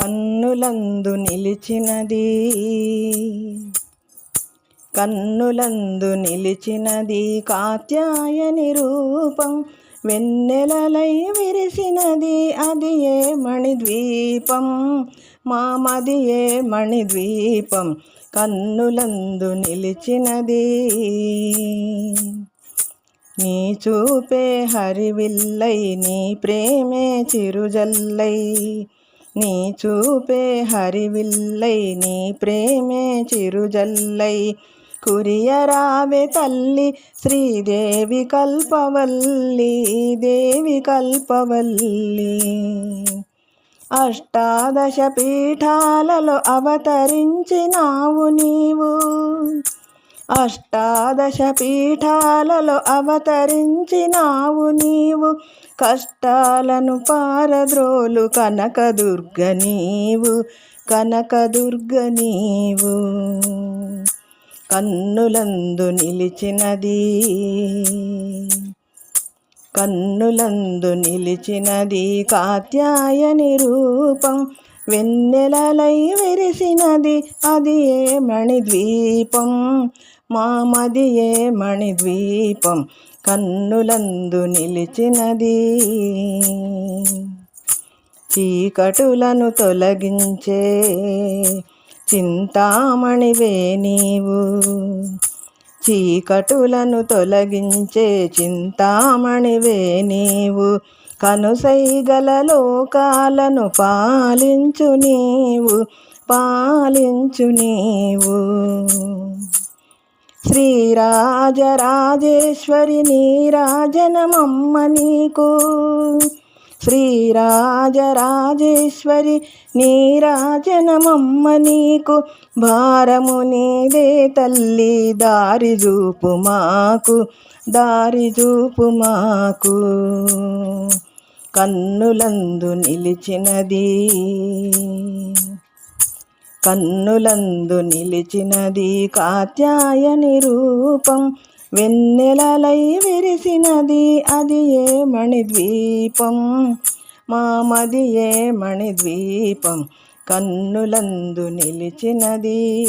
కన్నులందు నిలిచినది. కన్నులందు నిలిచినది కాత్యాయని రూపం వెన్నెలలై విరిసినది అది ఏ మణిద్వీపం? మామది ఏ మణిద్వీపం కన్నులందు నిలిచినది. నీ చూపే హరివిల్లై నీ ప్రేమే చిరుజల్లై. నీ చూపే హరివిల్లై నీ ప్రేమే చిరుజల్లై. కురియరావే తల్లి శ్రీదేవి కల్పవల్లి దేవి కల్పవల్లి. అష్టాదశ పీఠాలలో అవతరించినావు నీవు. అష్టాదశ పీఠాలలో అవతరించినావు నీవు. కష్టాలను పారద్రోలు కనకదుర్గ నీవు. కనకదుర్గ నీవు. కన్నులందు నిలిచినది. కన్నులందు నిలిచినది కాత్యాయని రూపం. వెన్నెలలై విరిసినది అది ఏ మణిద్వీపం? మామది ఏ మణిద్వీపం? కన్నులందు నిలిచినది. చీకటులను తొలగించే చింతామణివే నీవు. చీకటులను తొలగించే చింతామణివే నీవు. కనుసైగల లోకాలను పాలించు నీవు పాలించు నీవు. శ్రీరాజరాజేశ్వరి నీరాజనమమ్మ నీకు. శ్రీరాజరాజేశ్వరి నీరాజనమమ్మ నీకు. భారము నీదే తల్లి దారి చూపు మాకు దారి చూపు మాకు. కన్నులందు నిలిచినది. కన్నులందు నిలిచినది కాత్యాయని రూపం వెన్నెలలై విరిసినది అది ఏ మణిద్వీపం? మామది ఏ మణిద్వీపం? కన్నులందు నిలిచినది.